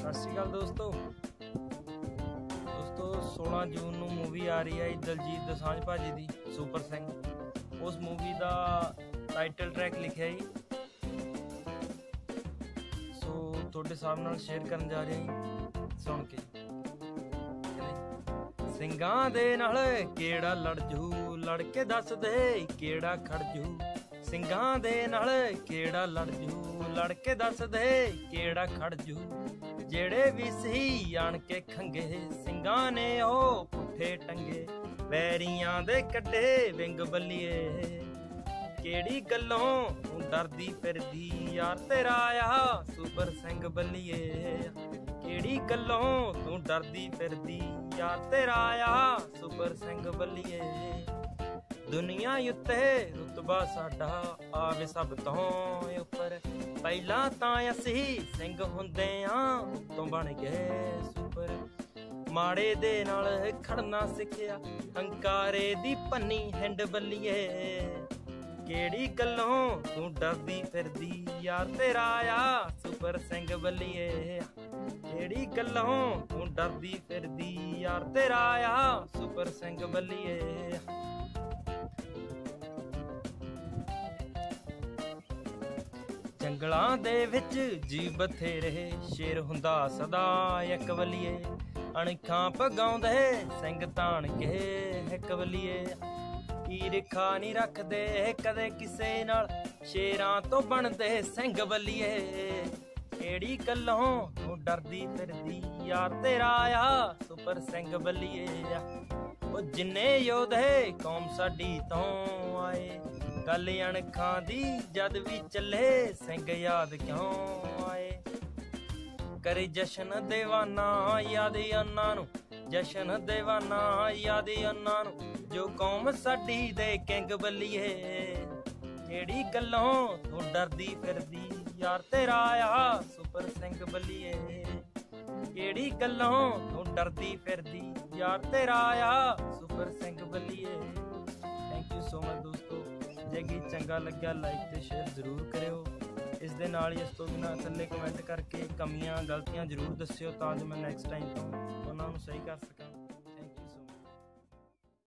ਸਤਿ ਸ਼੍ਰੀ ਅਕਾਲ ਦੋਸਤੋ। ਦੋਸਤੋ 16 ਜੂਨ ਨੂੰ ਮੂਵੀ ਆ ਰਹੀ ਹੈ ਦਲਜੀਤ ਦੋਸਾਂਝ ਭਾਜੀ ਦੀ ਸੁਪਰ ਸਿੰਘ ਉਸ ਮੂਵੀ ਦਾ ਟਾਈਟਲ ਟਰੈਕ ਲਿਖਿਆ ਜੀ। ਸੋ ਤੁਹਾਡੇ ਸਾਹਮਣੇ ਨਾਲ ਸ਼ੇਅਰ ਕਰਨ ਜਾ ਰਿਹਾ ਜੀ, ਸੁਣ ਕੇ। ਸਿੰਘਾਂ ਦੇ ਨਾਲ ਕਿਹੜਾ ਲੜ ਜੂ ਲੜ ਕੇ ਦੱਸ ਦੇ ਕਿਹੜਾ ਖੜ ਜੂ ਸਿੰਘਾਂ ਦੇ ਨਾਲ ਕਿਹੜਾ ਲੜ ਜੂ ਲੜ ਕੇ ਦੱਸ ਦੇ ਕਿਹੜਾ ਖੜ ਜੂ ਜਿਹੜੇ ਵੀ ਸਹੀ ਆਣ ਕੇ ਖੰਗੇ, ਸਿੰਘਾਂ ਨੇ ਉਹ ਪੁੱਠੇ ਟੰਗੇ, ਵੈਰੀਆਂ ਦੇ ਕੱਢੇ ਵਿੰਗ ਬੱਲੀਏ। ਕਿਹੜੀ ਗੱਲੋਂ ਤੂੰ ਡਰਦੀ ਫਿਰਦੀ ਯਾਰ ਤੇਰਾ ਆ ਸੁਪਰ ਸਿੰਘ ਬੱਲੀਏ। ਕਿਹੜੀ ਗੱਲੋਂ ਤੂੰ ਡਰਦੀ ਫਿਰਦੀ ਯਾਰ ਤੇਰਾ ਆ ਸੁਪਰ ਸਿੰਘ ਬੱਲੀਏ। ਦੁਨੀਆ ਉੱਤੇ ਰੁਤਬਾ ਸਾਡਾ ਆਵੇ ਸਭ ਤੋਂ ਉੱਪਰ। ਪਹਿਲਾਂ ਤਾਂ ਅਸੀਂ ਸਿੰਘ ਹੁੰਦੇ ਆਂ ਤੋਂ ਬਣ ਗਏ ਸੁਪਰ। ਮਾੜੇ ਦੇ ਨਾਲ ਖੜਨਾ ਸਿੱਖਿਆ, ਹੰਕਾਰੇ ਦੀ ਪੰਨੀ ਹੈਂਡ ਬੱਲੀਏ। ਕਿਹੜੀ ਗੱਲੋਂ ਤੂੰ ਡਰਦੀ ਫਿਰਦੀ ਯਾਰ ਤੇਰਾ ਆ ਸੁਪਰ ਸਿੰਘ ਬੱਲੀਏ। ਕਿਹੜੀ ਗੱਲੋਂ ਤੂੰ ਡਰਦੀ ਫਿਰਦੀ ਯਾਰ ਤੇਰਾ ਆ ਸੁਪਰ ਸਿੰਘ ਬੱਲੀਏ। ਜੰਗਲਾਂ ਦੇ ਵਿੱਚ ਜੀ ਬਥੇਰੇ ਸ਼ੇਰ ਹੁੰਦਾ ਸਦਾ ਇੱਕ ਅਣਖਾਂ ਪਗਾਉਂਦੇ ਸਿੰਘ ਤਾਣ ਕੇ ਇੱਕ ਈਰਖਾ ਨਹੀਂ ਰੱਖਦੇ ਕਦੇ ਕਿਸੇ ਨਾਲ, ਸ਼ੇਰਾਂ ਤੋਂ ਬਣਦੇ ਸਿੰਘ ਬਲੀਏ ਕਿਹੜੀ ਕੱਲੋਂ ਤੂੰ ਡਰਦੀ ਫਿਰਦੀ ਯਾਰ ਤੇਰਾ ਆ ਸੁਪਰ ਸਿੰਘ ਬੱਲੀਏ ਉਹ ਜਿੰਨੇ ਯੋਧੇ ਕੌਮ ਸਾਡੀ ਤੋਂ ਆਏ। ਗੱਲ ਅਣਖਾਂ ਦੀ, ਜਦ ਵੀ ਚੱਲੇ ਸਿੰਘ ਯਾਦ ਕਿਉਂ ਆਏ? ਕਰੇ ਜਸ਼ਨ ਦੇਵਾਨਾ, ਯਾਦ ਅੰਨਾ ਨੂੰ, ਜਸ਼ਨ ਦੇਵਾਨਾ, ਯਾਦ ਅੰਨਾ ਨੂੰ, ਜੋ ਕੌਮ ਸਾਡੀ ਦੇ ਕਿੰਗ ਬੱਲੀਏ। ਕਿਹੜੀ ਗੱਲੋਂ ਤੂੰ ਡਰਦੀ ਫਿਰਦੀ, ਯਾਰ ਤੇਰਾ ਆ ਸੁਪਰ ਸਿੰਘ ਬੱਲੀਏ। ਕਿਹੜੀ ਗੱਲੋਂ ਤੂੰ ਡਰਦੀ ਫਿਰਦੀ, ਯਾਰ ਤੇਰਾ ਆ ਸੁਪਰ ਸਿੰਘ ਬੱਲੀਏ। ਜੇ ਚੰਗਾ ਲੱਗਿਆ ਲਾਈਕ ਤੇ ਸ਼ੇਅਰ ਜ਼ਰੂਰ ਕਰਿਓ। ਇਸ ਦੇ ਨਾਲ ਹੀ ਇਸ ਤੋਂ ਬਿਨਾਂ ਥੱਲੇ ਕਮੈਂਟ ਕਰਕੇ ਕਮੀਆਂ, ਗਲਤੀਆਂ ਜ਼ਰੂਰ ਦੱਸਿਓ ਤਾਂ ਜੋ ਮੈਂ ਨੈਕਸਟ ਟਾਈਮ ਤੋਂ ਉਹਨਾਂ ਨੂੰ ਸਹੀ ਕਰ ਸਕਾਂ।